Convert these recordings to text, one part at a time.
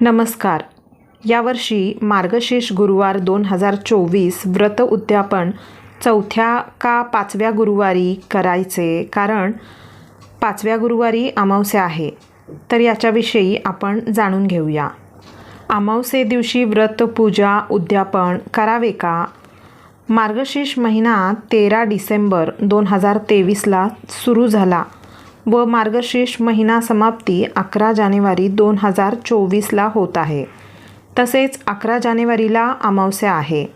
नमस्कार. यावर्षी मार्गशीर्ष गुरुवार दोन हजार चोवीस व्रत उद्यापन चौथ्या का पाचव्या गुरुवारी करायचे कारण पाचव्या गुरुवारी अमावस्या आहे. तर याच्याविषयी आपण जाणून घेऊया. अमावसे दिवशी व्रत पूजा उद्यापन करावे का? मार्गशीर्ष महिना तेरा डिसेंबर दोन हजार तेवीसला सुरू झाला. व मार्गशीर्ष महिना समाप्ती अकरा जानेवारी दोन हजार चोवीसला होत आहे. तसेच अकरा जानेवारीला अमावस्या आहे.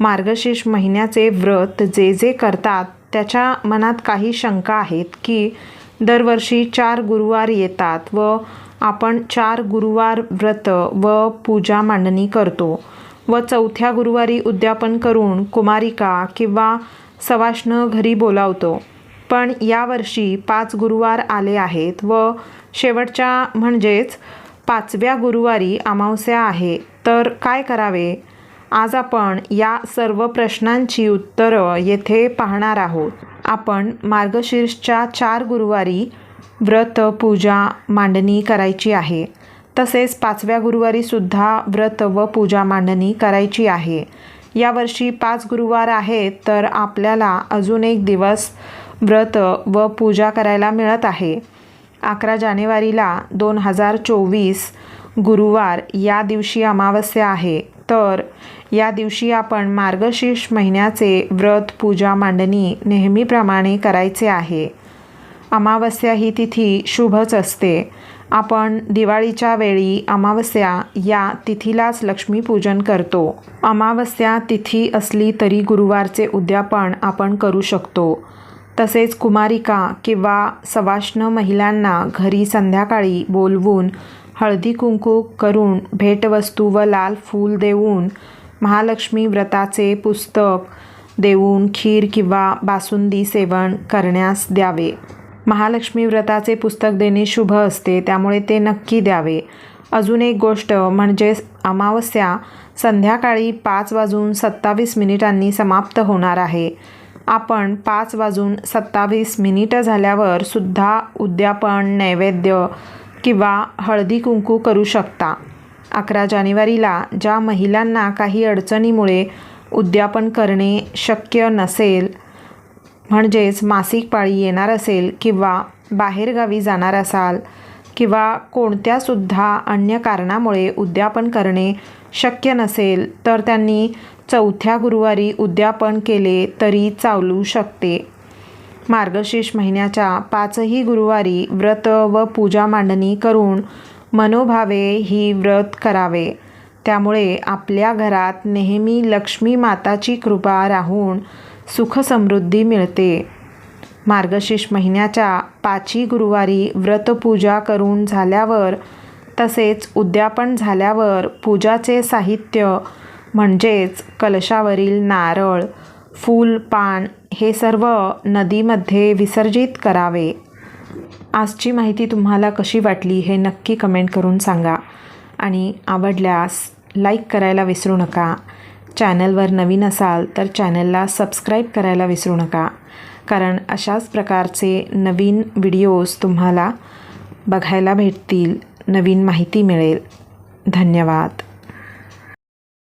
मार्गशीर्ष महिन्याचे व्रत जे जे करतात त्याच्या मनात काही शंका आहेत की दरवर्षी चार गुरुवार येतात व आपण चार गुरुवार व्रत व पूजा मांडणी करतो व चौथ्या गुरुवारी उद्यापन करून कुमारिका किंवा सवाष्ण घरी बोलावतो. पण यावर्षी पाच गुरुवार आले आहेत व शेवटच्या म्हणजेच पाचव्या गुरुवारी अमावस्या आहे. तर काय करावे? आज आपण या सर्व प्रश्नांची उत्तरं येथे पाहणार आहोत. आपण मार्गशीर्षच्या चार गुरुवारी व्रत पूजा मांडणी करायची आहे. तसेच पाचव्या गुरुवारीसुद्धा व्रत व पूजा मांडणी करायची आहे. यावर्षी पाच गुरुवार आहेत तर आपल्याला अजून एक दिवस व्रत व पूजा करायला मिळत आहे. अकरा जानेवारीला दोन हजार चोवीस गुरुवार या दिवशी अमावस्या आहे. तर या दिवशी आपण मार्गशीर्ष महिन्याचे व्रत पूजा मांडणी नेहमीप्रमाणे करायचे आहे. अमावस्या ही तिथी शुभच असते. आपण दिवाळीच्या वेळी अमावस्या या तिथीलाच लक्ष्मीपूजन करतो. अमावस्या तिथी असली तरी गुरुवारचे उद्यापन आपण करू शकतो. तसेच कुमारिका किंवा सवाष्ण महिलांना घरी संध्याकाळी बोलवून हळदी कुंकू करून भेटवस्तू व लाल फूल देऊन महालक्ष्मी व्रताचे पुस्तक देऊन खीर किंवा बासुंदी सेवन करण्यास द्यावे. महालक्ष्मी व्रताचे पुस्तक देणे शुभ असते त्यामुळे ते नक्की द्यावे. अजून एक गोष्ट म्हणजे अमावस्या संध्याकाळी पाच वाजून सत्तावीस मिनिटांनी समाप्त होणार आहे. आपण पाच वाजून सत्तावीस मिनिटं झाल्यावर सुद्धा उद्यापन नैवेद्य किंवा हळदी कुंकू करू शकता. अकरा जानेवारीला ज्या महिलांना काही अडचणीमुळे उद्यापन करणे शक्य नसेल म्हणजेच मासिक पाळी येणार असेल किंवा बाहेरगावी जाणार असाल किंवा कोणत्यासुद्धा अन्य कारणामुळे उद्यापन करणे शक्य नसेल तर त्यांनी चौथ्या गुरुवारी उद्यापन केले तरी चालू शकते. मार्गशीर्ष महिन्याच्या पाचही गुरुवारी व्रत व पूजा मांडणी करून मनोभावे ही व्रत करावे. त्यामुळे आपल्या घरात नेहमी लक्ष्मी माताची कृपा राहून सुखसमृद्धी मिळते. मार्गशीर्ष महिन्याच्या पाचवी गुरुवारी व्रतपूजा करून झाल्यावर तसेच उद्यापन झाल्यावर पूजाचे साहित्य म्हणजेच कलशावरील नारळ फूल पान हे सर्व नदीमध्ये विसर्जित करावे. आजची माहिती तुम्हाला कशी वाटली हे नक्की कमेंट करून सांगा. आणि आवडल्यास लाईक करायला विसरू नका. चॅनलवर नवीन असाल तर चॅनलला सबस्क्राईब करायला विसरू नका. कारण अशाच प्रकारचे नवीन व्हिडिओज तुम्हाला बघायला भेटतील नवीन माहिती मिळेल. धन्यवाद.